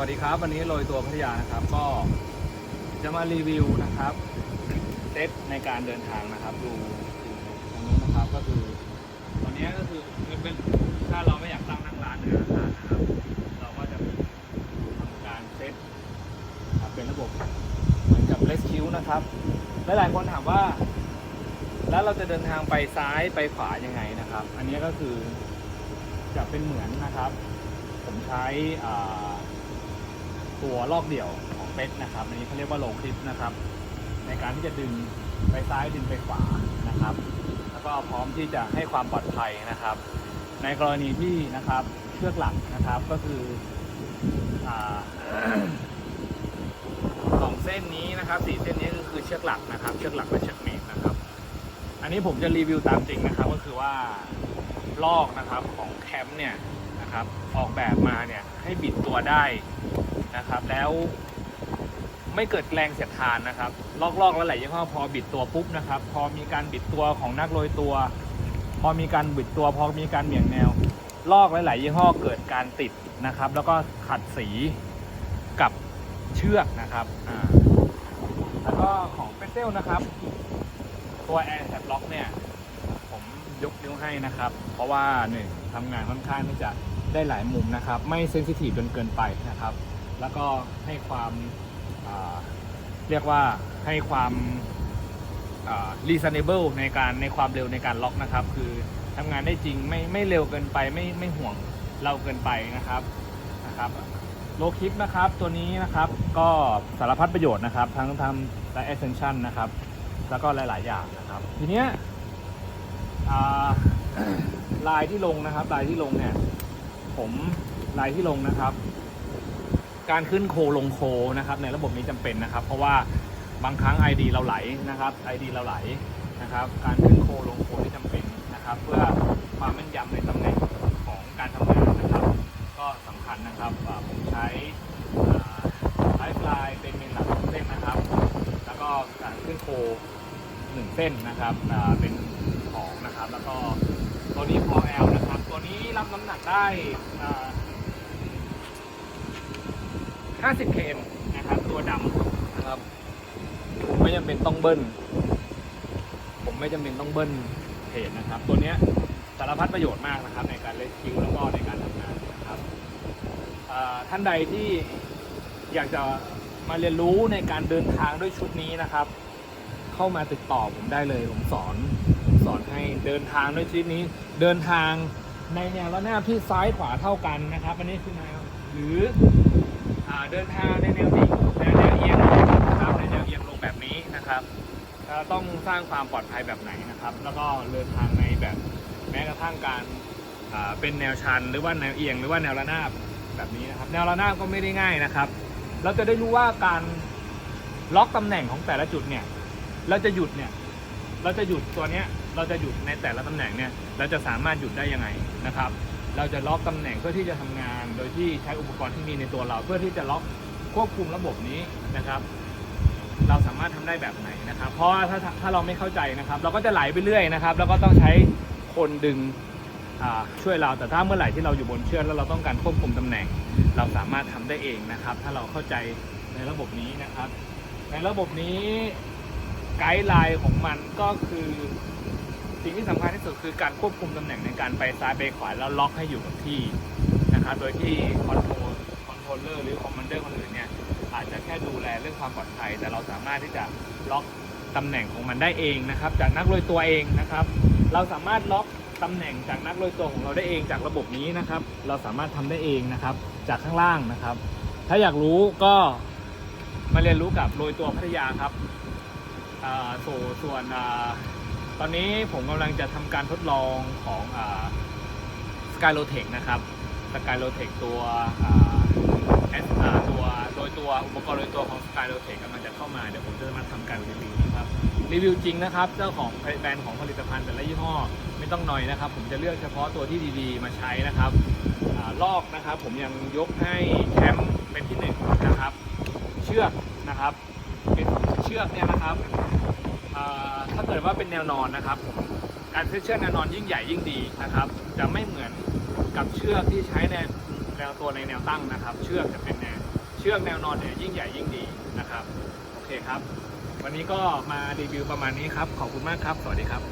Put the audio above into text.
วัสดีครับ วันนี้โรยตัวพัทยานะครับ ก็จะมารีวิวนะครับเซตในการเดินทางนะครับ ดูตรงนู้นนะครับก็คือตอนนี้ก็คือเป็นถ้าเราไม่อยากตั้งนั่งร้านเหนืออาคารนะครับ เราก็จะทำการเซตครับเป็นระบบเหมือนกับเลสคิวนะครับหลายๆคนถามว่า แล้วเราจะเดินทางไปซ้ายไปขวายังไงนะครับ อันนี้ก็คือจะเป็นเหมือนนะครับ ผมใช้อ่า ตัวลอกเดี่ยวของเป็ดนะครับอันนี้เขาเรียกว่าโลคลิปนะครับ ในการที่จะดึงไปซ้ายดึงไปขวานะครับ แล้วก็พร้อมที่จะให้ความปลอดภัยนะครับ ในกรณีที่นะครับเชือกหลักนะครับก็คือสองเส้นนี้นะครับสี่เส้นนี้ก็คือเชือกหลักนะครับ เชือกหลักและเชือกเมนนะครับ อันนี้ผมจะรีวิวตามจริงนะครับ ก็คือว่าลอกนะครับของแคมป์เนี่ย นะครับ ออกแบบมาเนี่ยให้บิดตัวได้นะครับ แล้วไม่เกิดแรงเสียดทานนะครับ ลอกๆแล้วหลายยี่ห้อพอบิดตัวปุ๊บนะครับ พอมีการบิดตัวของนักโรยตัว พอมีการบิดตัว พอมีการเบี่ยงแนว ลอกหลายๆยี่ห้อเกิดการติดนะครับ แล้วก็ขัดสีกับเชือกนะครับแล้วก็ของเฟเซลนะครับ ตัวแอร์แท็บล็อกเนี่ย ยกนิ้วให้นะครับ เพราะว่าหนึ่งทำงานค่อนข้างที่จะได้หลายมุมนะครับ ไม่เซนซิทีฟจนเกินไปนะครับ แล้วก็ให้ความาเรียกว่าให้ความรีซ o นเบิลในการในความเร็วในการล็อกนะครับ คือทำงานได้จริงไม่ไม่เร็วเกินไปไม่ไม่ห่วงเราเกินไปนะครับนะครับโลคลิปนะครับตัวนี้นะครับก็สารพัดประโยชน์นะครับ ทั้งทำและ Ascension นะครับ แล้วก็หลาย ๆ อย่างนะครับ ทีเนี้ย ลายที่ลงนะครับ ลายที่ลงเนี่ย ผมลายที่ลงนะครับ การขึ้นโคลงโคนะครับ ในระบบนี้จำเป็นนะครับ เพราะว่าบางครั้ง ID เราไหลนะครับ ID เราไหลนะครับ การขึ้นโคลงโคที่จำเป็นนะครับ เพื่อความแม่นยำในตำแหน่งของการทำงานนะครับ ก็สำคัญนะครับผมใช้ไลฟ์ลน์เป็นเมนหลักเส้นนะครับ แล้วก็การขึ้นโคหนึ่งเส้นนะครับเป็น นะครับ แล้วก็ตัวนี้พอแอลนะครับ ตัวนี้รับน้ำหนักได้50 kn นะครับ ตัวดำนะครับผมไม่จำเป็นต้องเบิ้ล ผมไม่จำเป็นต้องเบิ้ลเพจนะครับ ตัวเนี้ยสารพัดประโยชน์มากนะครับ ในการเล่นคิวแล้วก็ในการทำงานนะครับท่านใดที่อยากจะมาเรียนรู้ในการเดินทางด้วยชุดนี้นะครับ เข้ามาติดต่อผมได้เลย ผมสอน สอนให้เดินทางด้วยชุดนี้ เดินทางในแนวระนาบที่ซ้ายขวาเท่ากันนะครับ อันนี้คือแนวหรืออเดินทางในแนวดิ่งแนวแนวเอียงนะครับในแนวเอียงลงแบบนี้นะครับเราต้องสร้างความปลอดภัยแบบไหนนะครับ แล้วก็เดินทางในแบบแม้กระทั่งการเป็นแนวชันหรือว่าแนวเอียงหรือว่าแนวระนาบแบบนี้นะครับ แนวระนาบก็ไม่ได้ง่ายนะครับ เราจะได้รู้ว่าการล็อกตำแหน่งของแต่ละจุดเนี่ยเราจะหยุดเนี่ยเราจะหยุดตัวเนี้ยเราจะหยุดในแต่ละตำแหน่งเนี่ยเราจะสามารถหยุดได้ยังไงนะครับ เราจะล็อกตำแหน่งเพื่อที่จะทำงาน โดยที่ใช้อุปกรณ์ที่มีในตัวเรา เพื่อที่จะล็อกควบคุมระบบนี้นะครับ เราสามารถทำได้แบบไหนนะครับ เพราะว่าถ้าถ้าเราไม่เข้าใจนะครับ เราก็จะไหลไปเรื่อยนะครับ แล้วก็ต้องใช้คนดึงช่วยเราแต่ถ้าเมื่อไหร่ที่เราอยู่บนเชือกแล้วเราต้องการควบคุมตำแหน่ง เราสามารถทำได้เองนะครับ ถ้าเราเข้าใจในระบบนี้นะครับ ในระบบนี้ไกด์ไลน์ของมันก็คือ สิ่งที่สำคัญที่สุดคือการควบคุมตำแหน่งในการไปซ้ายไปขวาแล้วล็อกให้อยู่กับที่นะครับโดยที่คอนโทรลคอนโทรลเลอร์หรือคอมมานเดอร์คนอื่นเนี่ยอาจจะแค่ดูแลเรื่องความปลอดภัย แต่เราสามารถที่จะล็อกตำแหน่งของมันได้เองนะครับ จากนักโรยตัวเองนะครับ เราสามารถล็อกตำแหน่งจากนักโรยตัวของเราได้เองจากระบบนี้นะครับ เราสามารถทำได้เองนะครับ จากข้างล่างนะครับ ถ้าอยากรู้ก็มาเรียนรู้กับโรยตัวพัทยาครับอ่าส่วนส่วนอ่า ตอนนี้ผมกำลังจะทำการทดลองของสกายโลเทคนะครับสกายโลเทคตัวอ่า S อ่าตัวโดยตัวอุปกรณ์โดยตัวของ Sky l o t e c h กำลังจะเข้ามา เดี๋ยวผมจะมาทำการรีวิวนะครับรีวิวจริงนะครับ เจ้าของแบรนด์ของผลิตภัณฑ์แต่ละยี่ห้อไม่ต้องหน่อยนะครับ ผมจะเลือกเฉพาะตัวที่ดีๆ มาใช้นะครับอลอกนะครับ ผมยังยกให้แคมป์เป็นที่หนึ่งนะครับ เชือกนะครับเป็นเชือกเนี่ยนะครับ ถ้าเกิดว่าเป็นแนวนอนนะครับผมการซื้อเชือกแนวนอนยิ่งใหญ่ยิ่งดีนะครับ จะไม่เหมือนกับเชือกที่ใช้ในแนวตัวในแนวตั้งนะครับ เชือกจะเป็นแนวเชือกแนวนอนเนี่ยยิ่งใหญ่ยิ่งดีนะครับโอเคครับ วันนี้ก็มารีวิวประมาณนี้ครับ ขอบคุณมากครับ สวัสดีครับ